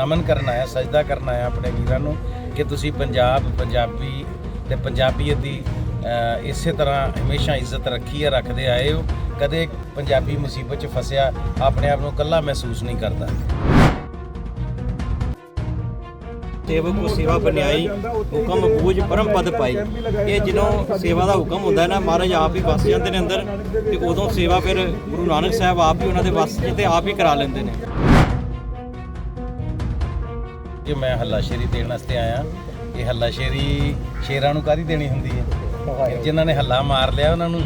ਨਮਨ ਕਰਨ ਆਇਆ, ਸਜਦਾ ਕਰਨ ਆਇਆ ਆਪਣੇ ਵੀਰਾਂ ਨੂੰ ਕਿ ਤੁਸੀਂ ਪੰਜਾਬ, ਪੰਜਾਬੀ ਤੇ ਪੰਜਾਬੀਅਤ ਦੀ ਇਸੇ ਤਰ੍ਹਾਂ ਹਮੇਸ਼ਾ ਇੱਜ਼ਤ ਰੱਖੀ ਹੈ ਰੱਖਦੇ ਆਏ ਹੋ। ਕਦੇ ਪੰਜਾਬੀ ਮੁਸੀਬਤ 'ਚ ਫਸਿਆ, ਆਪਣੇ ਆਪ ਨੂੰ ਇਕੱਲਾ ਮਹਿਸੂਸ ਨਹੀਂ ਕਰਦਾ। ਸੇਵਕ ਕੋ ਸੇਵਾ ਬਨਿਆਈ ਹੁਕਮ ਬੂਝ ਪਰਮ ਪਦ ਪਾਈ। ਇਹ ਜਦੋਂ ਸੇਵਾ ਦਾ ਹੁਕਮ ਹੁੰਦਾ ਨਾ, ਮਹਾਰਾਜ ਆਪ ਹੀ ਵਸ ਜਾਂਦੇ ਨੇ ਅੰਦਰ, ਤੇ ਉਦੋਂ ਸੇਵਾ ਫਿਰ ਗੁਰੂ ਨਾਨਕ ਸਾਹਿਬ ਆਪ ਹੀ ਉਹਨਾਂ ਦੇ ਵਸ 'ਚ ਆਪ ਹੀ ਕਰਾ ਲੈਂਦੇ ਨੇ। ਕਿ ਮੈਂ ਹੱਲਾਸ਼ੇਰੀ ਦੇਣ ਵਾਸਤੇ ਆਇਆ। ਇਹ ਹੱਲਾਸ਼ੇਰੀ ਸ਼ੇਰਾਂ ਨੂੰ ਕਾਦੀ ਦੇਣੀ ਹੁੰਦੀ ਹੈ? ਜਿਨ੍ਹਾਂ ਨੇ ਹੱਲਾ ਮਾਰ ਲਿਆ ਉਹਨਾਂ ਨੂੰ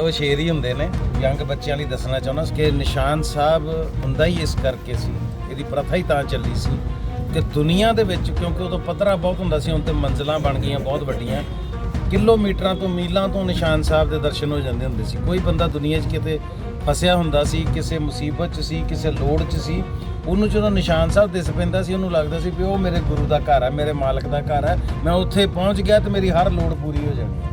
ਉਹ ਸ਼ੇਰ ਹੀ ਹੁੰਦੇ ਨੇ। ਯੰਗ ਬੱਚਿਆਂ ਲਈ ਦੱਸਣਾ ਚਾਹੁੰਦਾ ਕਿ ਨਿਸ਼ਾਨ ਸਾਹਿਬ ਹੁੰਦਾ ਹੀ ਇਸ ਕਰਕੇ ਸੀ। ਇਹਦੀ ਪ੍ਰਥਾ ਹੀ ਤਾਂ ਚੱਲੀ ਸੀ ਕਿ ਦੁਨੀਆ ਦੇ ਵਿੱਚ ਕਿਉਂਕਿ ਉਦੋਂ ਪੱਧਰਾ ਬਹੁਤ ਹੁੰਦਾ ਸੀ ਹੁਣ ਤੇ ਮੰਜ਼ਲਾਂ ਬਣ ਗਈਆਂ ਬਹੁਤ ਵੱਡੀਆਂ। ਕਿਲੋਮੀਟਰਾਂ ਤੋਂ ਮੀਲਾਂ ਤੋਂ ਨਿਸ਼ਾਨ ਸਾਹਿਬ ਦੇ ਦਰਸ਼ਨ ਹੋ ਜਾਂਦੇ ਹੁੰਦੇ ਸੀ। ਕੋਈ ਬੰਦਾ ਦੁਨੀਆ 'ਚ ਕਿਤੇ ਫਸਿਆ ਹੁੰਦਾ ਸੀ ਕਿਸੇ ਮੁਸੀਬਤ 'ਚ ਸੀ ਕਿਸੇ ਲੋੜ 'ਚ ਸੀ ਉਹਨੂੰ ਜਦੋਂ ਨਿਸ਼ਾਨ ਸਾਹਿਬ ਦਿਸ ਪੈਂਦਾ ਸੀ ਉਹਨੂੰ ਲੱਗਦਾ ਸੀ ਵੀ ਉਹ ਮੇਰੇ ਗੁਰੂ ਦਾ ਘਰ ਹੈ ਮੇਰੇ ਮਾਲਕ ਦਾ ਘਰ ਹੈ। ਮੈਂ ਉੱਥੇ ਪਹੁੰਚ ਗਿਆ ਤੇ ਮੇਰੀ ਹਰ ਲੋੜ ਪੂਰੀ ਹੋ ਜਾਣੀ ਹੈ।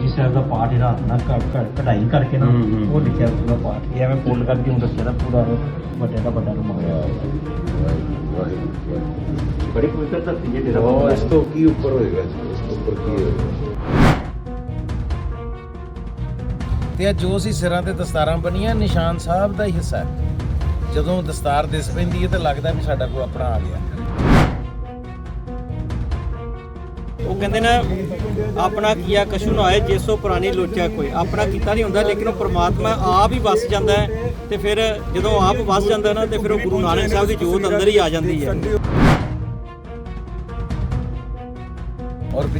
ਜੀ ਸਾਹਿਬ ਦਾ ਪਾਠ ਜਿਹੜਾ ਆਪਣਾ ਕਢਾਈ ਕਰਕੇ ਨਾ ਉਹ ਲਿਖਿਆ ਪੂਰਾ ਪਾਠ। ਇਹ ਐਵੇਂ ਫੋਲਡ ਕਰਕੇ ਹੁਣ ਦੱਸਿਆ ਦਾ ਪੂਰਾ ਵੱਡੇ ਦਾ ਵੱਡਾ ਰੂਮ ਹੋਇਆ। ਬੜੀ ਪਵਿੱਤਰ ਧਰਤੀ ਹੈ ਡੇਰਾ ਉਹ ਬਾਬਾ। ਇਸ ਤੋਂ ਕੀ ਉੱਪਰ ਹੋਏਗਾ? ਇਸ ਤੋਂ ਉੱਪਰ ਕੀ ਹੋਏਗਾ? ਤੇ ਜੋ ਸੀ ਸਿਰਾਂ ਤੇ ਦਸਤਾਰਾਂ ਬਣੀਆਂ ਨਿਸ਼ਾਨ ਸਾਹਿਬ ਦਾ ਹੀ ਹਿੱਸਾ ਹੈ। ਜਦੋਂ ਦਸਤਾਰ ਦਿਸ ਪੈਂਦੀ ਹੈ ਤਾਂ ਲੱਗਦਾ ਵੀ ਸਾਡਾ ਕੋਈ ਆਪਣਾ ਆ ਗਿਆ। ਉਹ ਕਹਿੰਦੇ ਨਾ, ਆਪਣਾ ਕੀਆ ਕਛੂ ਨਾ ਆਏ ਜਿਸੋ ਪੁਰਾਣੀ ਲੋਚਿਆ ਕੋਈ। ਆਪਣਾ ਕੀਤਾ ਨਹੀਂ ਹੁੰਦਾ, ਲੇਕਿਨ ਉਹ ਪ੍ਰਮਾਤਮਾ ਆਪ ਹੀ ਵਸ ਜਾਂਦਾ ਹੈ ਤੇ ਫਿਰ ਜਦੋਂ ਆਪ ਵਸ ਜਾਂਦਾ ਨਾ, ਤੇ ਫਿਰ ਉਹ ਗੁਰੂ ਨਾਨਕ ਸਾਹਿਬ ਦੀ ਜੋਤ ਅੰਦਰ ਹੀ ਆ ਜਾਂਦੀ ਹੈ।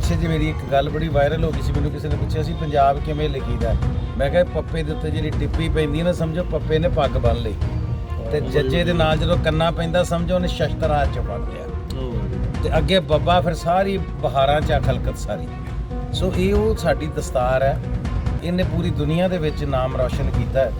ਪਿੱਛੇ ਜੇ ਮੇਰੀ ਇੱਕ ਗੱਲ ਬੜੀ ਵਾਇਰਲ ਹੋ ਗਈ ਸੀ ਮੈਨੂੰ ਕਿਸੇ ਨੇ ਪੁੱਛਿਆ ਸੀ ਪੰਜਾਬ ਕਿਵੇਂ ਲਿਖੀਦਾ? ਮੈਂ ਕਿਹਾ ਪੱਪੇ ਦੇ ਉੱਤੇ ਜਿਹੜੀ ਟਿੱਪੀ ਪੈਂਦੀ ਹੈ ਨਾ ਸਮਝੋ ਪੱਪੇ ਨੇ ਪੱਗ ਬੰਨ ਲਈ। ਤੇ ਜੱਜੇ ਦੇ ਨਾਲ ਜਦੋਂ ਕੰਨਾ ਪੈਂਦਾ ਸਮਝੋ ਉਹਨੇ ਸ਼ਸਤਰਾਜ ਚ ਫੜ ਲਿਆ। ਤੇ ਅੱਗੇ ਬੱਬਾ ਫਿਰ ਸਾਰੀ ਬਹਾਰਾਂ ਚ ਖਲਕਤ ਸਾਰੀ। ਸੋ ਇਹ ਉਹ ਸਾਡੀ ਦਸਤਾਰ ਹੈ। ਇਹਨੇ ਪੂਰੀ ਦੁਨੀਆ ਦੇ ਵਿੱਚ ਨਾਮ ਰੌਸ਼ਨ ਕੀਤਾ ਹੈ।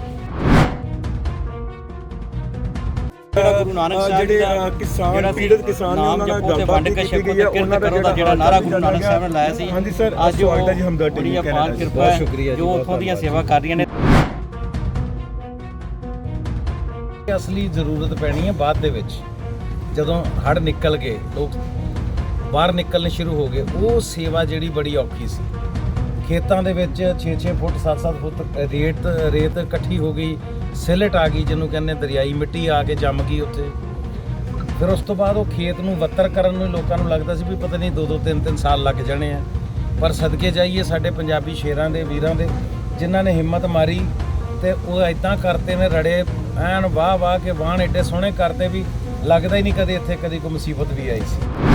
ਗੁਰੂ ਨਾਨਕ ਸਾਹਿਬ ਜਿਹੜੇ, ਕਿਸਾਨ, ਜਿਹੜਾ ਪੀੜਤ ਕਿਸਾਨ ਨੇ ਨਾਮ ਉਹਨਾਂ ਨਾਲ ਗੱਲਬਾਤ ਵੰਡ ਕੇ ਕੀਤੀ ਗਈ ਹੈ, ਕਿਰਤ ਉਹਨਾਂ ਦਾ ਕਰੋ ਦਾ ਜਿਹੜਾ ਜਿਹੜਾ ਨਾਰਾ ਗੁਰੂ ਨਾਨਕ ਸਾਹਿਬ ਨੇ ਲਾਇਆ ਸੀ। ਹਾਂਜੀ ਸਰ, ਅੱਜ ਸਵਾਗਤ ਹੈ ਜੀ ਉਹ ਹਮਦਰਦ ਬੜੀਆਂ ਟੀਵੀ ਪਾਕ ਕੈਨੇਡਾ ਕਿਰਪਾ ਸ਼ੁਕਰੀਆ ਜੀ, ਉੱਥੋਂ ਦੀਆਂ ਸੇਵਾ ਕਰ ਰਹੀਆਂ ਨੇ। ਅਸਲੀ ਜ਼ਰੂਰਤ ਪੈਣੀ ਹੈ ਬਾਅਦ ਦੇ ਵਿੱਚ। ਜਦੋਂ ਹੜ ਨਿਕਲ ਗਏ ਲੋਕ ਬਾਹਰ ਨਿਕਲਣੇ ਸ਼ੁਰੂ ਹੋ ਗਏ ਉਹ ਸੇਵਾ ਜਿਹੜੀ ਬੜੀ ਔਖੀ ਸੀ। ਖੇਤਾਂ ਦੇ ਵਿੱਚ 6-6 ਫੁੱਟ 7-7 ਫੁੱਟ ਰੇਤ ਰੇਤ ਇਕੱਠੀ ਹੋ ਗਈ, ਸਿਲਟ ਆ ਗਈ ਜਿਹਨੂੰ ਕਹਿੰਦੇ ਦਰਿਆਈ ਮਿੱਟੀ ਆ ਕੇ ਜੰਮ ਗਈ ਉੱਥੇ। ਫਿਰ ਉਸ ਤੋਂ ਬਾਅਦ ਉਹ ਖੇਤ ਨੂੰ ਵੱਤਰ ਕਰਨ ਨੂੰ ਲੋਕਾਂ ਨੂੰ ਲੱਗਦਾ ਸੀ ਵੀ ਪਤਾ ਨਹੀਂ 2-2 3-3 ਸਾਲ ਲੱਗ ਜਾਣੇ ਆ। ਪਰ ਸਦਕੇ ਜਾਈਏ ਸਾਡੇ ਪੰਜਾਬੀ ਸ਼ੇਰਾਂ ਦੇ, ਵੀਰਾਂ ਦੇ, ਜਿਨ੍ਹਾਂ ਨੇ ਹਿੰਮਤ ਮਾਰੀ ਤੇ ਉਹ ਇਦਾਂ ਕਰਤੇ ਨੇ, ਰੜੇ, ਐਨ ਵਾਹ ਵਾਹ ਕੇ ਵਾਹਣ ਏਡੇ ਸੋਹਣੇ ਕਰਤੇ ਵੀ ਲੱਗਦਾ ਹੀ ਨਹੀਂ ਕਦੇ ਇੱਥੇ ਕਦੀ ਕੋਈ ਮੁਸੀਬਤ ਵੀ ਆਈ ਸੀ।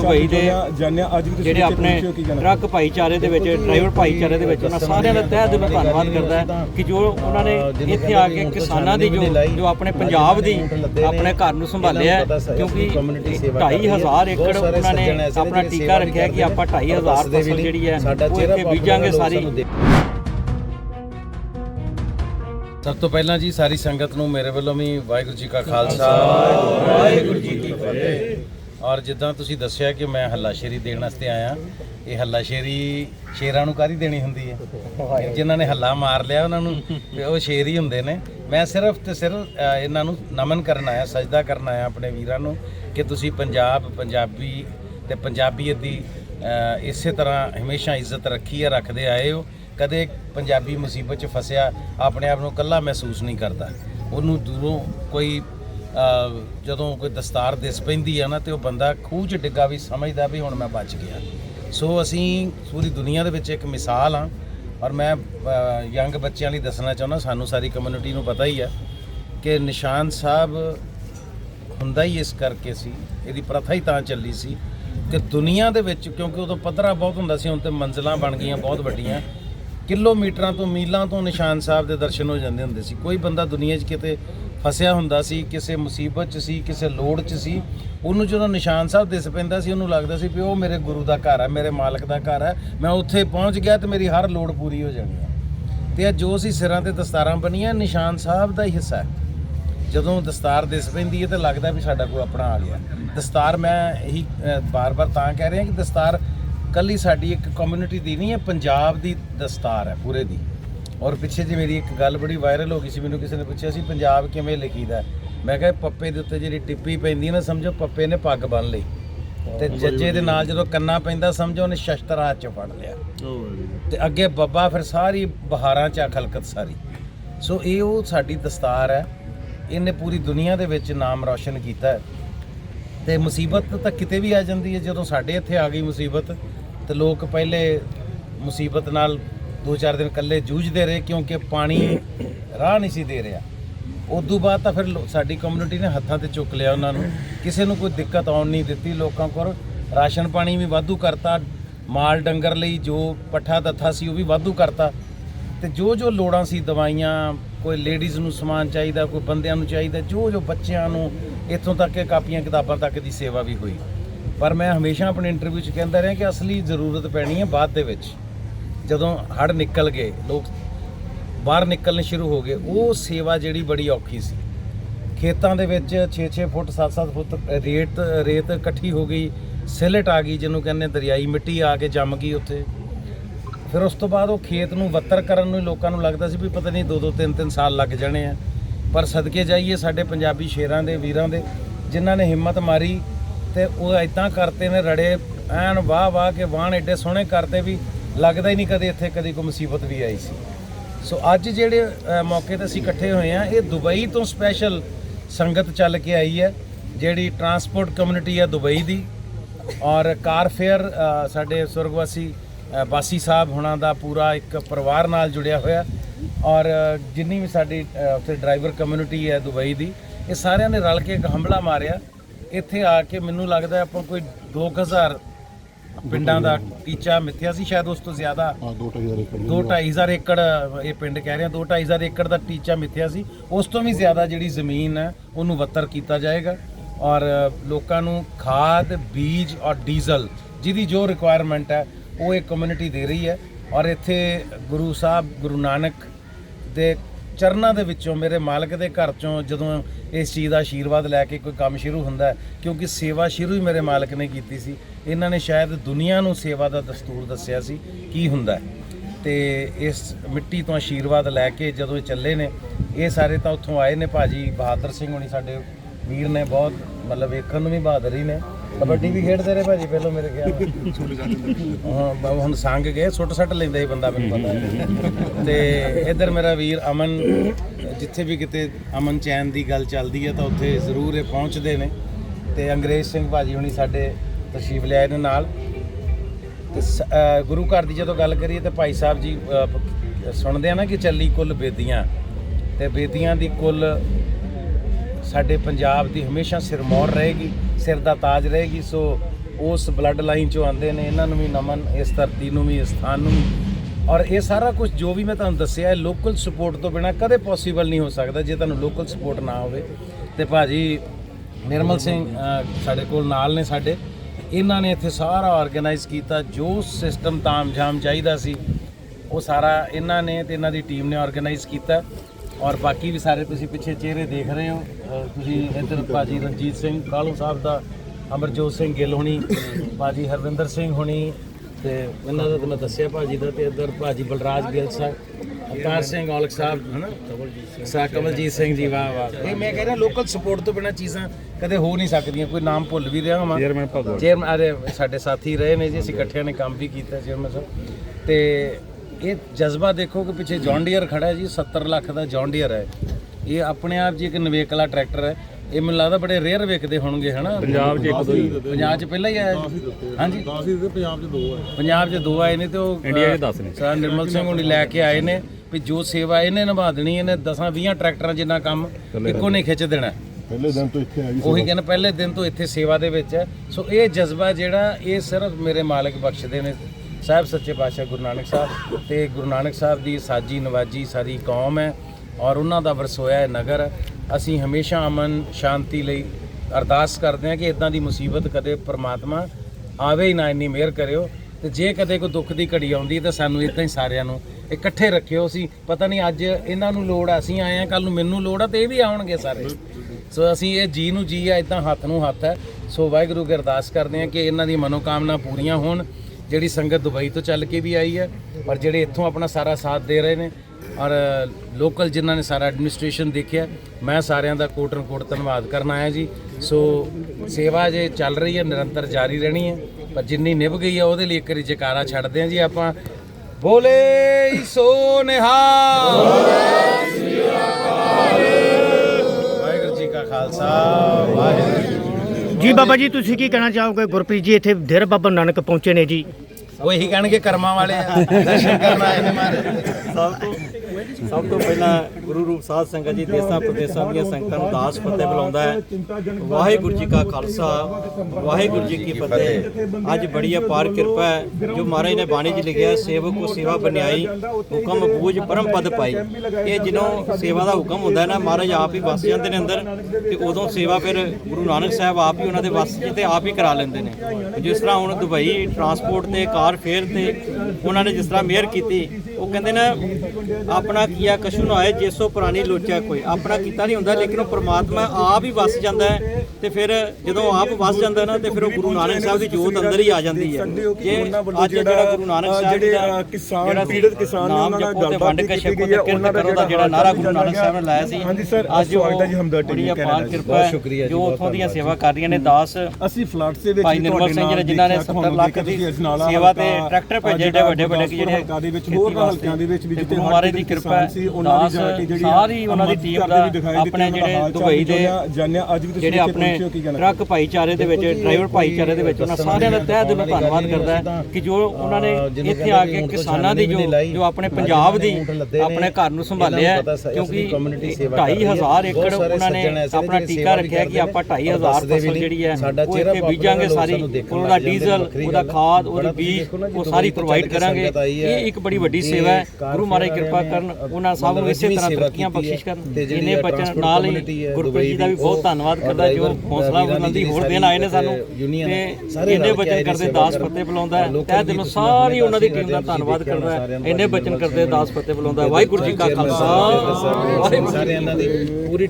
ਦੁਬਈ ਦੇ ਜਾਣਿਆ ਅੱਜ ਵੀ ਤੁਸੀਂ ਜਿਹੜੇ ਆਪਣੇ ਟਰੱਕ ਭਾਈਚਾਰੇ ਦੇ ਵਿੱਚ ਡਰਾਈਵਰ ਭਾਈਚਾਰੇ ਦੇ ਵਿੱਚ ਉਹਨਾਂ ਸਾਰਿਆਂ ਦਾ ਤਹਿ ਦਿਲੋਂ ਧੰਨਵਾਦ ਕਰਦਾ ਕਿ ਜੋ ਉਹਨਾਂ ਨੇ ਇੱਥੇ ਆ ਕੇ ਕਿਸਾਨਾਂ ਦੀ ਜੋ ਜੋ ਆਪਣੇ ਪੰਜਾਬ ਦੀ ਆਪਣੇ ਘਰ ਨੂੰ ਸੰਭਾਲਿਆ ਹੈ, ਕਿਉਂਕਿ 2500 ਏਕੜ ਉਹਨਾਂ ਨੇ ਆਪਣਾ ਟੀਕਾ ਰੱਖਿਆ ਕਿ ਆਪਾਂ 2500 ਫਸਲ ਜਿਹੜੀ ਹੈ ਉਹ ਇੱਥੇ ਬੀਜਾਂਗੇ ਸਾਰੀ। ਸਭ ਤੋਂ ਪਹਿਲਾਂ ਜੀ ਸਾਰੀ ਸੰਗਤ ਨੂੰ ਮੇਰੇ ਵੱਲੋਂ ਵੀ ਵਾਹਿਗੁਰੂ ਜੀ ਕਾ ਖਾਲਸਾ ਵਾਹਿਗੁਰੂ ਜੀ ਕੀ ਫਤਿਹ। ਔਰ ਜਿੱਦਾਂ ਤੁਸੀਂ ਦੱਸਿਆ ਕਿ ਮੈਂ ਹੱਲਾਸ਼ੇਰੀ ਦੇਣ ਵਾਸਤੇ ਆਇਆ ਇਹ ਹੱਲਾਸ਼ੇਰੀ ਸ਼ੇਰਾਂ ਨੂੰ ਕਾਦੀ ਦੇਣੀ ਹੁੰਦੀ ਹੈ? ਜਿਨ੍ਹਾਂ ਨੇ ਹੱਲਾ ਮਾਰ ਲਿਆ ਉਹਨਾਂ ਨੂੰ ਉਹ ਸ਼ੇਰ ਹੀ ਹੁੰਦੇ ਨੇ। ਮੈਂ ਸਿਰਫ ਤੇ ਸਿਰਫ ਇਹਨਾਂ ਨੂੰ ਨਮਨ ਕਰਨ ਆਇਆ ਸਜਦਾ ਕਰਨ ਆਇਆ ਆਪਣੇ ਵੀਰਾਂ ਨੂੰ ਕਿ ਤੁਸੀਂ ਪੰਜਾਬ ਪੰਜਾਬੀ ਤੇ ਪੰਜਾਬੀਅਤ ਦੀ ਇਸੇ ਤਰ੍ਹਾਂ ਹਮੇਸ਼ਾ ਇੱਜ਼ਤ ਰੱਖੀ ਹੈ ਰੱਖਦੇ ਆਏ ਹੋ। ਕਦੇ ਪੰਜਾਬੀ ਮੁਸੀਬਤ 'ਚ ਫਸਿਆ ਆਪਣੇ ਆਪ ਨੂੰ ਇਕੱਲਾ ਮਹਿਸੂਸ ਨਹੀਂ ਕਰਦਾ। ਉਹਨੂੰ ਦੂਰੋਂ ਕੋਈ ਜਦੋਂ ਕੋਈ ਦਸਤਾਰ ਦਿਸ ਪੈਂਦੀ ਆ ਨਾ ਤੇ ਉਹ ਬੰਦਾ ਖੂਹ 'ਚ ਡਿੱਗਾ ਵੀ ਸਮਝਦਾ ਵੀ ਹੁਣ ਮੈਂ ਬਚ ਗਿਆ। ਸੋ ਅਸੀਂ ਪੂਰੀ ਦੁਨੀਆ ਦੇ ਵਿੱਚ ਇੱਕ ਮਿਸਾਲ ਆ ਔਰ ਮੈਂ ਯੰਗ ਬੱਚਿਆਂ ਲਈ ਦੱਸਣਾ ਚਾਹੁੰਦਾ, ਸਾਨੂੰ ਸਾਰੀ ਕਮਿਊਨਿਟੀ ਨੂੰ ਪਤਾ ਹੀ ਆ ਕਿ ਨਿਸ਼ਾਨ ਸਾਹਿਬ ਹੁੰਦਾ ਹੀ ਇਸ ਕਰਕੇ ਸੀ, ਇਹਦੀ ਪ੍ਰਥਾ ਹੀ ਤਾਂ ਚੱਲੀ ਸੀ ਕਿ ਦੁਨੀਆ ਦੇ ਵਿੱਚ, ਕਿਉਂਕਿ ਉਦੋਂ ਪੱਧਰਾ ਬਹੁਤ ਹੁੰਦਾ ਸੀ, ਹੁਣ ਤੇ ਮੰਜ਼ਲਾਂ ਬਣ ਗਈਆਂ ਬਹੁਤ ਵੱਡੀਆਂ, ਕਿਲੋਮੀਟਰਾਂ ਤੋਂ ਮੀਲਾਂ ਤੋਂ ਨਿਸ਼ਾਨ ਸਾਹਿਬ ਦੇ ਦਰਸ਼ਨ ਹੋ ਜਾਂਦੇ ਹੁੰਦੇ ਸੀ। ਕੋਈ ਬੰਦਾ ਦੁਨੀਆ 'ਚ ਕਿਤੇ ਫਸਿਆ ਹੁੰਦਾ ਸੀ, ਕਿਸੇ ਮੁਸੀਬਤ 'ਚ ਸੀ, ਕਿਸੇ ਲੋੜ 'ਚ ਸੀ, ਉਹਨੂੰ ਜਦੋਂ ਨਿਸ਼ਾਨ ਸਾਹਿਬ ਦਿਸ ਪੈਂਦਾ ਸੀ, ਉਹਨੂੰ ਲੱਗਦਾ ਸੀ ਵੀ ਉਹ ਮੇਰੇ ਗੁਰੂ ਦਾ ਘਰ ਹੈ, ਮੇਰੇ ਮਾਲਕ ਦਾ ਘਰ ਹੈ, ਮੈਂ ਉੱਥੇ ਪਹੁੰਚ ਗਿਆ ਤੇ ਮੇਰੀ ਹਰ ਲੋੜ ਪੂਰੀ ਹੋ ਜਾਣੀ ਹੈ। ਤੇ ਇਹ ਜੋ ਸੀ ਸਿਰਾਂ ਤੇ ਦਸਤਾਰਾਂ ਬਣੀਆਂ ਨਿਸ਼ਾਨ ਸਾਹਿਬ ਦਾ ਹੀ ਹਿੱਸਾ ਹੈ। ਜਦੋਂ ਦਸਤਾਰ ਦਿਸ ਪੈਂਦੀ ਹੈ ਤਾਂ ਲੱਗਦਾ ਵੀ ਸਾਡਾ ਕੋਈ ਆਪਣਾ ਆ ਗਿਆ। ਦਸਤਾਰ ਮੈਂ ਇਹੀ ਬਾਰ-ਬਾਰ ਤਾਂ ਕਹਿ ਰਿਹਾ ਕਿ ਦਸਤਾਰ ਕੱਲੀ ਸਾਡੀ ਇੱਕ ਕਮਿਊਨਿਟੀ ਦੀ ਨਹੀਂ ਹੈ, ਪੰਜਾਬ ਦੀ ਦਸਤਾਰ ਹੈ, ਪੂਰੇ ਦੀ। ਔਰ ਪਿੱਛੇ ਜੀ ਮੇਰੀ ਇੱਕ ਗੱਲ ਬੜੀ ਵਾਇਰਲ ਹੋ ਗਈ ਸੀ ਮੈਨੂੰ ਕਿਸੇ ਨੇ ਪੁੱਛਿਆ ਸੀ ਪੰਜਾਬ ਕਿਵੇਂ ਲਿਖੀਦਾ ਮੈਂ ਕਿਹਾ ਪੱਪੇ ਦੇ ਉੱਤੇ ਜਿਹੜੀ ਟਿੱਪੀ ਪੈਂਦੀ ਹੈ ਨਾ ਸਮਝੋ ਪੱਪੇ ਨੇ ਪੱਗ ਬੰਨ ਲਈ। ਤੇ ਜੱਜੇ ਦੇ ਨਾਲ ਜਦੋਂ ਕੰਨਾ ਪੈਂਦਾ ਸਮਝੋ ਉਹਨੇ ਸ਼ਸਤਰ ਹੱਥ ਚ ਫੜ ਲਿਆ। ਤੇ ਅੱਗੇ ਬੱਬਾ ਫਿਰ ਸਾਰੀ ਬਹਾਰਾਂ ਚ ਆ ਖਲਕਤ ਸਾਰੀ। ਸੋ ਇਹ ਉਹ ਸਾਡੀ ਦਸਤਾਰ ਹੈ। ਇਹਨੇ ਪੂਰੀ ਦੁਨੀਆ ਦੇ ਵਿੱਚ ਨਾਮ ਰੌਸ਼ਨ ਕੀਤਾ ਤੇ ਮੁਸੀਬਤ ਤਾਂ ਕਿਤੇ ਵੀ ਆ ਜਾਂਦੀ ਹੈ ਜਦੋਂ ਸਾਡੇ ਇੱਥੇ ਆ ਗਈ ਮੁਸੀਬਤ ਤੇ ਲੋਕ ਪਹਿਲੇ ਮੁਸੀਬਤ ਨਾਲ ਦੋ ਚਾਰ ਦਿਨ ਇਕੱਲੇ ਜੂਝਦੇ ਰਹੇ ਕਿਉਂਕਿ ਪਾਣੀ ਰਾਹ ਨਹੀਂ ਸੀ ਦੇ ਰਿਹਾ। ਉਦੋਂ ਬਾਅਦ ਤਾਂ ਫਿਰ ਸਾਡੀ ਕਮਿਊਨਿਟੀ ਨੇ ਹੱਥਾਂ ਤੇ ਚੁੱਕ ਲਿਆ ਉਹਨਾਂ ਨੂੰ। ਕਿਸੇ ਨੂੰ ਕੋਈ ਦਿੱਕਤ ਆਉਣ ਨਹੀਂ ਦਿੱਤੀ ਲੋਕਾਂ ਕੋਲ। ਰਾਸ਼ਨ ਪਾਣੀ ਵੀ ਵਾਧੂ ਕਰਤਾ। ਮਾਲ ਡੰਗਰ ਲਈ ਜੋ ਪੱਠਾ ਦੱਥਾ ਸੀ ਉਹ ਵੀ ਵਾਧੂ ਕਰਤਾ। ਤੇ ਜੋ ਜੋ ਲੋੜਾਂ ਸੀ ਦਵਾਈਆਂ, ਕੋਈ ਲੇਡੀਜ਼ ਨੂੰ ਸਮਾਨ ਚਾਹੀਦਾ, ਕੋਈ ਬੰਦਿਆਂ ਨੂੰ ਚਾਹੀਦਾ, ਜੋ ਜੋ ਬੱਚਿਆਂ ਨੂੰ ਇੱਥੋਂ ਤੱਕ ਕਿ ਕਾਪੀਆਂ ਕਿਤਾਬਾਂ ਤੱਕ ਦੀ ਸੇਵਾ ਵੀ ਹੋਈ। ਪਰ ਮੈਂ ਹਮੇਸ਼ਾ ਆਪਣੇ ਇੰਟਰਵਿਊ 'ਚ ਕਹਿੰਦਾ ਰਿਹਾ ਕਿ ਅਸਲੀ ਜ਼ਰੂਰਤ ਪੈਣੀ ਹੈ ਬਾਅਦ ਦੇ ਵਿੱਚ। ਜਦੋਂ ਹੜ ਨਿਕਲ ਗਏ, ਲੋਕ ਬਾਹਰ ਨਿਕਲਣੇ ਸ਼ੁਰੂ ਹੋ ਗਏ, ਉਹ ਸੇਵਾ ਜਿਹੜੀ ਬੜੀ ਔਖੀ ਸੀ। ਖੇਤਾਂ ਦੇ ਵਿੱਚ 6-6 ਫੁੱਟ 7-7 ਫੁੱਟ ਰੇਤ ਰੇਤ ਇਕੱਠੀ ਹੋ ਗਈ, ਸਿਲਟ ਆ ਗਈ ਜਿਹਨੂੰ ਕਹਿੰਦੇ ਦਰਿਆਈ ਮਿੱਟੀ ਆ ਕੇ ਜੰਮ ਗਈ ਉੱਥੇ। ਫਿਰ ਉਸ ਤੋਂ ਬਾਅਦ ਉਹ ਖੇਤ ਨੂੰ ਵੱਤਰ ਕਰਨ ਨੂੰ ਲੋਕਾਂ ਨੂੰ ਲੱਗਦਾ ਸੀ ਵੀ ਪਤਾ ਨਹੀਂ 2-2 3-3 ਸਾਲ ਲੱਗ ਜਾਣੇ ਆ। ਪਰ ਸਦਕੇ ਜਾਈਏ ਸਾਡੇ ਪੰਜਾਬੀ ਸ਼ੇਰਾਂ ਦੇ, ਵੀਰਾਂ ਦੇ, ਜਿਨ੍ਹਾਂ ਨੇ ਹਿੰਮਤ ਮਾਰੀ ਤੇ ਉਹ ਇਦਾਂ ਕਰਤੇ ਨੇ, ਰੜੇ ਐਨ ਵਾਹ ਵਾਹ ਕੇ ਵਾਹਣ ਐਡੇ ਸੋਹਣੇ ਕਰਤੇ ਵੀ ਲੱਗਦਾ ਹੀ ਨਹੀਂ ਕਦੇ ਇੱਥੇ ਕਦੀ ਕੋਈ ਮੁਸੀਬਤ ਵੀ ਆਈ ਸੀ। ਸੋ ਅੱਜ ਜਿਹੜੇ ਮੌਕੇ ਤੇ ਅਸੀਂ ਇਕੱਠੇ ਹੋਏ ਆ ਇਹ ਦੁਬਈ ਤੋਂ ਸਪੈਸ਼ਲ ਸੰਗਤ ਚੱਲ ਕੇ ਆਈ ਹੈ ਜਿਹੜੀ ਟਰਾਂਸਪੋਰਟ ਕਮਿਊਨਿਟੀ ਹੈ ਦੁਬਈ ਦੀ। ਔਰ ਕਾਰ ਫੇਅਰ ਸਾਡੇ ਸੁਰਗਵਾਸੀ ਅ, ਬਾਸੀ ਸਾਹਿਬ ਹੁਣਾਂ ਦਾ ਪੂਰਾ ਇੱਕ ਪਰਿਵਾਰ ਨਾਲ ਜੁੜਿਆ ਹੋਇਆ। ਔਰ ਜਿੰਨੀ ਵੀ ਸਾਡੀ ਉੱਥੇ ਡਰਾਈਵਰ ਕਮਿਊਨਿਟੀ ਹੈ ਦੁਬਈ ਦੀ ਇਹ ਸਾਰਿਆਂ ਨੇ ਰਲ ਕੇ ਇੱਕ ਹਮਲਾ ਮਾਰਿਆ। ਇੱਥੇ ਆ ਕੇ ਮੈਨੂੰ ਲੱਗਦਾ ਆਪਾਂ ਕੋਈ 2000 ਪਿੰਡਾਂ ਦਾ ਟੀਚਾ ਮਿੱਥਿਆ ਸੀ ਸ਼ਾਇਦ ਉਸ ਤੋਂ ਜ਼ਿਆਦਾ। ਹਾਂ 2000 ਏਕੜ ਦੋ ਢਾਈ ਹਜ਼ਾਰ ਏਕੜ ਇਹ ਪਿੰਡ ਕਹਿ ਰਿਹਾ ਦੋ ਢਾਈ ਹਜ਼ਾਰ ਏਕੜ ਦਾ ਟੀਚਾ ਮਿੱਥਿਆ ਸੀ। ਉਸ ਤੋਂ ਵੀ ਜ਼ਿਆਦਾ ਜਿਹੜੀ ਜ਼ਮੀਨ ਹੈ ਉਹਨੂੰ ਵੱਤਰ ਕੀਤਾ ਜਾਏਗਾ। ਔਰ ਲੋਕਾਂ ਨੂੰ ਖਾਦ ਬੀਜ ਔਰ ਡੀਜ਼ਲ ਜਿਹਦੀ ਜੋ ਰਿਕੁਆਇਰਮੈਂਟ ਹੈ ਉਹ ਇਹ ਕਮਿਊਨਿਟੀ ਦੇ ਰਹੀ ਹੈ। ਔਰ ਇੱਥੇ ਗੁਰੂ ਸਾਹਿਬ ਗੁਰੂ ਨਾਨਕ ਦੇ ਚਰਨਾਂ ਦੇ ਵਿੱਚੋਂ, ਮੇਰੇ ਮਾਲਕ ਦੇ ਘਰ ਚੋਂ ਜਦੋਂ ਇਸ ਚੀਜ਼ ਦਾ ਆਸ਼ੀਰਵਾਦ ਲੈ ਕੇ ਕੋਈ ਕੰਮ ਸ਼ੁਰੂ ਹੁੰਦਾ ਕਿਉਂਕਿ ਸੇਵਾ ਸ਼ੁਰੂ ਹੀ ਮੇਰੇ ਮਾਲਕ ਨੇ ਕੀਤੀ ਸੀ, ਇਹਨਾਂ ਨੇ ਸ਼ਾਇਦ ਦੁਨੀਆ ਨੂੰ ਸੇਵਾ ਦਾ ਦਸਤੂਰ ਦੱਸਿਆ ਸੀ, ਕੀ ਹੁੰਦਾ ਹੈ। ਤੇ ਇਸ ਮਿੱਟੀ ਤੋਂ ਆਸ਼ੀਰਵਾਦ ਲੈ ਕੇ ਜਦੋਂ ਇਹ ਚੱਲੇ ਨੇ, ਇਹ ਸਾਰੇ ਤਾਂ ਉੱਥੋਂ ਆਏ ਨੇ ਭਾਜੀ ਬਹਾਦਰ ਸਿੰਘ ਹੋਣੀ ਸਾਡੇ ਵੀਰ ਨੇ, ਬਹੁਤ ਮਤਲਬ ਵੇਖਣ ਨੂੰ ਵੀ ਬਹਾਦਰ ਹੀ ਨੇ। ਕਬੱਡੀ ਵੀ ਖੇਡਦੇ ਰਹੇ ਭਾਜੀ ਪਹਿਲਾਂ ਮੇਰੇ ਖਿਆਲ। ਹਾਂ ਬ- ਹੁਣ ਸੰਗ ਗਏ ਸੁੱਟ ਸੱਟ ਲੈਂਦਾ ਹੀ ਬੰਦਾ ਮੈਨੂੰ ਪਤਾ ਹੈ। ਤੇ ਇੱਧਰ ਮੇਰਾ ਵੀਰ ਅਮਨ ਜਿੱਥੇ ਵੀ ਕਿਤੇ ਅਮਨ ਚੈਨ ਦੀ ਗੱਲ ਚੱਲਦੀ ਹੈ ਤਾਂ ਉੱਥੇ ਜ਼ਰੂਰ ਇਹ ਪਹੁੰਚਦੇ ਨੇ ਤੇ ਅੰਗਰੇਜ਼ ਸਿੰਘ ਭਾਜੀ ਹੁਣੀ ਸਾਡੇ ਤਸ਼ਰੀਫ ਲਿਆਏ ਨੇ ਨਾਲ ਤੇ ਸ- ਗੁਰੂ ਘਰ ਦੀ ਜਦੋਂ ਗੱਲ ਕਰੀਏ ਤੇ ਭਾਈ ਸਾਹਿਬ ਜੀ ਪ- ਸੁਣਦੇ ਆ ਨਾ ਕਿ ਚੱਲੀ ਕੁੱਲ ਬੇਦੀਆਂ ਤੇ ਬੇਦੀਆਂ ਦੀ ਕੁੱਲ ਸਾਡੇ ਪੰਜਾਬ ਦੀ ਹਮੇਸ਼ਾ ਸਿਰਮੌਰ ਰਹੇਗੀ, ਸਿਰ ਦਾ ਤਾਜ ਰਹੇਗੀ, ਸੋ ਉਸ ਬਲੱਡ ਲਾਈਨ ਚੋਂ ਆਉਂਦੇ ਨੇ, ਇਹਨਾਂ ਨੂੰ ਵੀ ਨਮਨ, ਇਸ ਧਰਤੀ ਨੂੰ ਵੀ, ਇਸ ਸਥਾਨ ਨੂੰ ਵੀ। ਔਰ ਇਹ ਸਾਰਾ ਕੁਝ ਜੋ ਵੀ ਮੈਂ ਤੁਹਾਨੂੰ ਦੱਸਿਆ ਹੈ ਲੋਕਲ ਸਪੋਰਟ ਤੋਂ ਬਿਨਾ ਕਦੇ ਪੋਸੀਬਲ ਨਹੀਂ ਹੋ ਸਕਦਾ, ਜੇ ਤੁਹਾਨੂੰ ਲੋਕਲ ਸਪੋਰਟ ਨਾ ਹੋਵੇ। ਤੇ ਭਾਜੀ, ਨਿਰਮਲ ਸਿੰਘ ਸਾਡੇ ਕੋਲ ਨਾਲ ਨੇ ਸਾਡੇ। ਇਹਨਾਂ ਨੇ ਇੱਥੇ ਸਾਰਾ ਆਰਗੇਨਾਈਜ਼ ਕੀਤਾ, ਜੋ ਸਿਸਟਮ ਤਾਮਝਾਮ ਚਾਹੀਦਾ ਸੀ, ਉਹ ਸਾਰਾ ਇਹਨਾਂ ਨੇ ਤੇ ਇਹਨਾਂ ਦੀ ਟੀਮ ਨੇ ਆਰਗੇਨਾਈਜ਼ ਕੀਤਾ। ਔਰ ਬਾਕੀ ਵੀ ਸਾਰੇ ਤੁਸੀਂ ਪਿੱਛੇ ਚਿਹਰੇ ਦੇਖ ਰਹੇ ਹੋ। ਅਹ ਤੁਸੀਂ ਇੱਧਰ ਭਾਜੀ ਰਣਜੀਤ ਸਿੰਘ ਕਾਲੂ ਸਾਹਿਬ ਦਾ ਅਮਰਜੋਤ ਸਿੰਘ ਗਿੱਲ ਹੋਣੀ ਭਾਜੀ ਹਰਵਿੰਦਰ ਸਿੰਘ ਹੋਣੀ ਤੇ ਇਹਨਾਂ ਦਾ ਤਾਂ ਮੈਂ ਦੱਸਿਆ ਭਾਜੀ ਦਾ ਤੇ ਇੱਧਰ ਭਾਜੀ ਬਲਰਾਜ ਗਿੱਲ ਸਾਹਿਬ ਅਵਤਾਰ ਸਿੰਘ ਔਲਖ ਸਾਹਿਬ ਹਨਾ? ਸਾ ਕਮਲਜੀਤ ਸਿੰਘ ਜੀ ਵਾਹ ਵਾਹ ਇਹ ਮੈਂ ਕਹਿ ਰਿਹਾ ਲੋਕਲ ਸਪੋਰਟ ਤੋਂ ਬਿਨਾ ਚੀਜ਼ਾਂ ਕਦੇ ਹੋ ਨਹੀਂ ਸਕਦੀਆਂ ਕੋਈ ਨਾਮ ਭੁੱਲ ਵੀ ਰਿਹਾ ਹਾਂ ਚੇਅਰਮੈਨ ਭਗਵਤ। ਚੇਅਰਮੈਨ ਅਰੇ ਸਾਡੇ ਸਾਥੀ ਰਹੇ ਨੇ ਜੀ ਅਸੀਂ ਇਕੱਠਿਆਂ ਨੇ ਕੰਮ ਵੀ ਕੀਤਾ ਚੇਅਰਮੈਨ ਸਾਹਿਬ। ਤੇ ਇਹ ਜਜ਼ਬਾ ਦੇਖੋ ਕਿ ਪਿੱਛੇ ਜੌਨ ਡੀਅਰ ਖੜਾ ਹੈ ਜੀ 70 ਲੱਖ ਦਾ ਜੌਨ ਡੀਅਰ ਹੈ। ਇਹ ਆਪਣੇ ਆਪ ਜੀ ਇੱਕ ਨਵੇਕਲਾ ਟਰੈਕਟਰ ਹੈ। ਇਹ ਮੈਨੂੰ ਲੱਗਦਾ ਬੜੇ ਰੇਅਰ ਵੇਖਦੇ ਹੋਣਗੇ ਹਨਾ? ਪੰਜਾਬ 'ਚ ਇੱਕ ਦੋ ਹੀ। ਪੰਜਾਬ 'ਚ ਪਹਿਲਾਂ ਹੀ ਆਇਆ ਜੀ। ਹਾਂਜੀ? 10 ਹੀ ਪੰਜਾਬ 'ਚ ਦੋ ਆਏ। ਪੰਜਾਬ 'ਚ ਦੋ ਆਏ ਨੇ ਤੇ ਉਹ ਇੰਡੀਆ 'ਚ ਦਸ ਨੇ। ਸਰ ਨਿਰਮਲ ਸਿੰਘ ਹੁਣੀ ਲੈ ਕੇ ਆਏ ਨੇ ਵੀ ਜੋ ਸੇਵਾ ਇਹਨੇ ਨਿਭਾ ਦੇਣੀ ਇਹਨੇ 10 20 ਟਰੈਕਟਰਾਂ ਜਿੰਨਾ ਕੰਮ ਇੱਕੋ ਨੇ ਖਿੱਚ ਦੇਣਾ। ਪਹਿਲੇ ਦਿਨ ਤੋਂ ਇੱਥੇ ਆ ਜੀ ਉਹੀ ਕਹਿੰਦਾ ਪਹਿਲੇ ਦਿਨ ਤੋਂ ਇੱਥੇ ਸੇਵਾ ਦੇ ਵਿੱਚ ਹੈ। ਸੋ ਇਹ ਜਜ਼ਬਾ ਜਿਹੜਾ ਇਹ ਸਿਰਫ ਮੇਰੇ ਮਾਲਕ ਬਖਸ਼ਦੇ ਨੇ। ਸਾਹਿਬ, ਸੱਚੇ ਪਾਤਸ਼ਾਹ ਗੁਰੂ ਨਾਨਕ ਸਾਹਿਬ। ਤੇ ਗੁਰੂ ਨਾਨਕ ਸਾਹਿਬ ਦੀ ਸਾਜੀ ਨਵਾਜੀ ਸਾਰੀ ਕੌਮ ਹੈ ਔਰ ਉਹਨਾਂ ਦਾ ਵਰਸੋਇਆ ਨਗਰ। ਅਸੀਂ ਹਮੇਸ਼ਾ ਅਮਨ, ਸ਼ਾਂਤੀ ਲਈ ਅਰਦਾਸ ਕਰਦੇ ਹਾਂ ਕਿ ਇਦਾਂ ਦੀ ਮੁਸੀਬਤ ਕਦੇ ਪਰਮਾਤਮਾ ਆਵੇ ਹੀ ਨਾ, ਇੰਨੀ ਮਿਹਰ ਕਰਿਓ। ਤੇ ਜੇ ਕਦੇ ਕੋਈ ਦੁੱਖ ਦੀ ਘੜੀ ਆਉਂਦੀ ਤਾਂ ਸਾਨੂੰ ਇਦਾਂ ਹੀ ਸਾਰਿਆਂ ਨੂੰ ਇਕੱਠੇ ਰੱਖਿਓ। ਅਸੀਂ ਪਤਾ ਨਹੀਂ ਅੱਜ ਇਹਨਾਂ ਨੂੰ ਲੋੜ ਆ, ਅਸੀਂ ਆਏ ਆ ਕੱਲ ਨੂੰ ਮੈਨੂੰ ਲੋੜ ਆ ਤੇ ਇਹ ਵੀ ਆਉਣਗੇ ਸਾਰੇ। ਸੋ ਅਸੀਂ ਇਹ ਜੀ ਨੂੰ ਜੀ ਆ ਇਦਾਂ ਹੱਥ ਨੂੰ ਹੱਥ ਹੈ। ਸੋ ਵਾਹਿਗੁਰੂ ਅਗੇ ਅਰਦਾਸ ਕਰਦੇ ਹਾਂ ਕਿ ਇਹਨਾਂ ਦੀ ਮਨੋਕਾਮਨਾ ਪੂਰੀਆਂ ਹੋਣ। ਜਿਹੜੀ ਸੰਗਤ ਦੁਬਈ ਤੋਂ ਚੱਲ ਕੇ ਵੀ ਆਈ ਹੈ ਪਰ ਜਿਹੜੇ ਇੱਥੋਂ ਆਪਣਾ ਸਾਰਾ ਸਾਥ ਦੇ ਰਹੇ ਨੇ ਔਰ ਲੋਕਲ ਜਿਨ੍ਹਾਂ ਨੇ ਸਾਰਾ ਐਡਮਿਨਿਸਟ੍ਰੇਸ਼ਨ ਦੇਖਿਆ, ਮੈਂ ਸਾਰਿਆਂ ਦਾ ਕੋਟਨ ਕੋਟ ਧੰਨਵਾਦ ਕਰਨ ਆਇਆ ਜੀ। ਸੋ ਸੇਵਾ ਜੇ ਚੱਲ ਰਹੀ ਹੈ, ਨਿਰੰਤਰ ਜਾਰੀ ਰਹਿਣੀ ਹੈ, ਪਰ ਜਿੰਨੀ ਨਿਭ ਗਈ ਹੈ, ਉਹਦੇ ਲਈ ਇੱਕ ਵਾਰੀ ਜਕਾਰਾ ਛੱਡਦੇ ਹਾਂ ਜੀ ਆਪਾਂ। ਬੋਲੇ ਸੋ ਨਿਹਾਲ। ਵਾਹਿਗੁਰੂ ਜੀ ਕਾ ਖਾਲਸਾ, ਵਾਹਿਗੁਰੂ ਜੀ ਬਾਬਾ ਜੀ ਤੁਸੀਂ ਕੀ ਕਹਿਣਾ ਚਾਹੋਗੇ? ਗੁਰਪ੍ਰੀਤ ਜੀ ਇੱਥੇ ਧਿਰ ਬਾਬਾ ਨਾਨਕ ਪਹੁੰਚੇ ਨੇ ਜੀ। ਉਹ ਇਹੀ ਕਹਿਣਗੇ ਕਰਮਾਂ ਵਾਲੇ ਆ। ਦਰਸ਼ਨ ਕਰਨ ਆਏ ਨੇ ਮਾਰੇ। ਸਭ ਤੋਂ ਸਭ ਤੋਂ ਪਹਿਲਾਂ ਗੁਰੂ ਰੂਪ ਸਾਧ ਸੰਗਤ ਜੀ ਦੇਸਾਂ ਪ੍ਰਦੇਸਾਂ ਦੀਆਂ ਸੰਗਤਾਂ ਨੂੰ ਦਾਸ ਫਤਿਹ ਬੁਲਾਉਂਦਾ ਹੈ। ਵਾਹਿਗੁਰੂ ਜੀ ਕਾ ਖਾਲਸਾ, ਵਾਹਿਗੁਰੂ ਜੀ ਕੀ ਫਤਿਹ। ਅੱਜ ਬੜੀ ਅਪਾਰ ਕਿਰਪਾ ਹੈ, ਜੋ ਮਹਾਰਾਜ ਨੇ ਬਾਣੀ 'ਚ ਲਿਖਿਆ ਸੇਵਕ ਕੋ ਸੇਵਾ ਬਨਿਆਈ ਹੁਕਮ ਬੂਝ ਪਰਮ ਪਦ ਪਾਈ। ਇਹ ਜਦੋਂ ਸੇਵਾ ਦਾ ਹੁਕਮ ਹੁੰਦਾ ਨਾ, ਮਹਾਰਾਜ ਆਪ ਹੀ ਵਸ ਜਾਂਦੇ ਨੇ ਅੰਦਰ, ਤੇ ਉਦੋਂ ਸੇਵਾ ਫਿਰ ਗੁਰੂ ਨਾਨਕ ਸਾਹਿਬ ਆਪ ਹੀ ਉਹਨਾਂ ਦੇ ਵਸ 'ਚ ਤੇ ਆਪ ਹੀ ਕਰਾ ਲੈਂਦੇ ਨੇ। ਜਿਸ ਤਰ੍ਹਾਂ ਹੁਣ ਦੁਬਈ ਟਰਾਂਸਪੋਰਟ ਤੇ, ਕਾਰ ਫੇਅਰ ਤੇ, ਉਹਨਾਂ ਨੇ ਜਿਸ ਤਰ੍ਹਾਂ ਮਿਹਰ ਕੀਤੀ ਉਹ ਕਹਿੰਦੇ ਨੇ ਆਪਣਾ ਕੀਆ ਕਛੂ ਨਾ ਹੋਏ ਜਿਸੋ ਪੁਰਾਣੀ ਲੋਚਿਆ ਕੋਈ। ਆਪਣਾ ਕੀਤਾ ਨਹੀਂ ਹੁੰਦਾ ਲੇਕਿਨ ਉਹ ਪ੍ਰਮਾਤਮਾ ਆਪ ਹੀ ਵਸ ਜਾਂਦਾ ਹੈ ਤੇ ਫਿਰ ਜਦੋਂ ਆਪ ਵਸ ਜਾਂਦਾ ਨਾ ਤੇ ਫਿਰ ਉਹ ਗੁਰੂ ਨਾਨਕ ਸਾਹਿਬ ਦੀ ਜੋਤ ਅੰਦਰ ਹੀ ਆ ਜਾਂਦੀ ਹੈ। ਜੇ ਅੱਜ ਜਿਹੜਾ ਗੁਰੂ ਨਾਨਕ ਸਾਹਿਬ ਜਿਹੜੇ, ਕਿਸਾਨ, ਜਿਹੜਾ ਪੀੜਤ ਕਿਸਾਨ ਨੇ, ਉਹਨਾਂ ਨਾਲ ਗੱਲਬਾਤ ਕੀਤੀ ਗਈ ਹੈ, ਉਹਨਾਂ ਦਾ ਕਰੋ ਦਾ ਜਿਹੜਾ ਨਾਰਾ ਗੁਰੂ ਨਾਨਕ ਸਾਹਿਬ ਨੇ ਲਾਇਆ ਸੀ। ਹਾਂਜੀ ਸਰ, ਅੱਜ ਉਹ ਸਵਾਗਤ ਹੈ ਜੀ ਹਮਦਰਦ ਟੀਵੀ ਕੈਨੇਡਾ ਬਹੁਤ ਸ਼ੁਕਰੀਆ ਜੀ, ਜੋ ਉੱਥੋਂ ਦੀਆਂ। ਸੇਵਾ ਕਰ ਰਹੀਆਂ ਨੇ ਦਾਸ ਅਸੀਂ ਫਲੱਡਸ ਦੇ ਵਿੱਚ ਭਾਈ ਨਿਰਮਲ ਤੁਹਾਡੇ ਸਿੰਘ ਨਾਲ ਜਿਹੜੇ ਜਿਨ੍ਹਾਂ ਨੇ ਦੇਖਿਆ, 70 ਲੱਖ ਦੀ ਸੇਵਾ ਤੇ ਟਰੈਕਟਰ ਭੇਜੇ ਜਿਹੜਾ ਵੱਡੇ ਵੱਡੇ ਕਿ ਜਿਹੜੇ ਹਲਕਾ ਦੇ ਵਿੱਚ ਹੋਰ ਹਲਕਿਆਂ ਦੇ ਵਿੱਚ ਵੀ ਜਿੱਥੇ ਮਹਾਰਾਜ ਦੀ ਕਿਰਪਾ ਸੀ ਉਹਨਾਂ ਦੀ ਦਾਸ ਜਾ ਕੇ ਜਿਹੜੀ ਸਾਰੀ ਉਹਨਾਂ ਦੀ ਟੀਮ ਦਾ ਆਪਣੇ ਜਿਹੜੇ ਦੁਬਈ ਦੇ ਜਾਣਿਆ ਅੱਜ ਵੀ ਤੁਸੀਂ ਜਿਹੜੇ ਆਪਣੇ ਟਰੱਕ ਭਾਈਚਾਰੇ ਦੇ ਵਿੱਚ ਡਰਾਈਵਰ ਭਾਈਚਾਰੇ ਦੇ ਵਿੱਚ ਉਹਨਾਂ ਸਾਰਿਆਂ ਦਾ ਤਹਿ ਦਿਲੋਂ ਧੰਨਵਾਦ ਕਰਦਾ ਹੈ ਕਿ ਜੋ ਉਹਨਾਂ ਨੇ ਇੱਥੇ ਆ ਕੇ ਕਿਸਾਨਾਂ ਦੀ ਜੋ ਜੋ ਆਪਣੇ ਪੰਜਾਬ ਦੀ ਆਪਣੇ ਘਰ ਨੂੰ ਸੰਭਾਲਿਆ ਕਿਉਂਕਿ 2500 ਏਕੜ ਉਹਨਾਂ ਨੇ ਆਪਣਾ ਟੀਕਾ ਰੱਖਿਆ ਕਿ ਆਪਾਂ 2500 ਫਸਲ ਜਿਹੜੀ ਹੈ ਉਹ ਇੱਥੇ ਬੀਜਾਂਗੇ ਸਾਰੀ। ਉਹਦਾ ਡੀਜ਼ਲ ਉਹਦਾ ਖਾਦ ਉਹਦੇ ਬੀਜ ਉਹ ਸਾਰੀ ਪ੍ਰੋਵਾਈਡ ਕਰਾਂਗੇ ਇਹ ਇੱਕ ਬੜੀ ਵੱਡੀ ਸੇਵਾ ਹੈ ਗੁਰੂ ਮਹਾਰਾਜ ਕਿਰਪਾ ਕਰਨ ਉਹਨਾਂ ਸਭ ਨੂੰ ਇਸੇ ਤਰ੍ਹਾਂ ਤਰੱਕੀਆਂ ਬਖਸ਼ਿਸ਼ ਕਰਨ। ਇਹਨੇ ਬਚਨ ਨਾਲ ਹੀ ਗੁਰਪ੍ਰੀਤ ਜੀ ਦਾ ਵੀ ਬਹੁਤ ਧੰਨਵਾਦ ਕਰਦਾ ਜੋ ਹੌਸਲਾ ਬੁਲੰਦੀ ਹੋਰ ਦੇਣ ਆਏ ਨੇ ਸਾਨੂੰ ਤੇ ਇਹਨੇ ਬਚਨ ਕਰਦੇ ਦਾਸ ਫਤਿਹ ਬੁਲਾਉਂਦਾ ਹੈ ਤਹਿ ਦਿਲੋਂ ਸਾਰੀ ਉਹਨਾਂ ਦੀ ਟੀਮ ਦਾ ਧੰਨਵਾਦ ਕਰਦਾ ਹੈ। ਇਹਨੇ ਬਚਨ ਕਰਦੇ ਦਾਸ ਫਤਿਹ ਬੁਲਾਉਂਦਾ ਵਾਹਿਗੁਰੂ ਜੀ ਕਾ ਖਾਲਸਾ। ਵਾਹਿਗੁਰੂ ਜੀ ਦੀ ਪੂਰੀ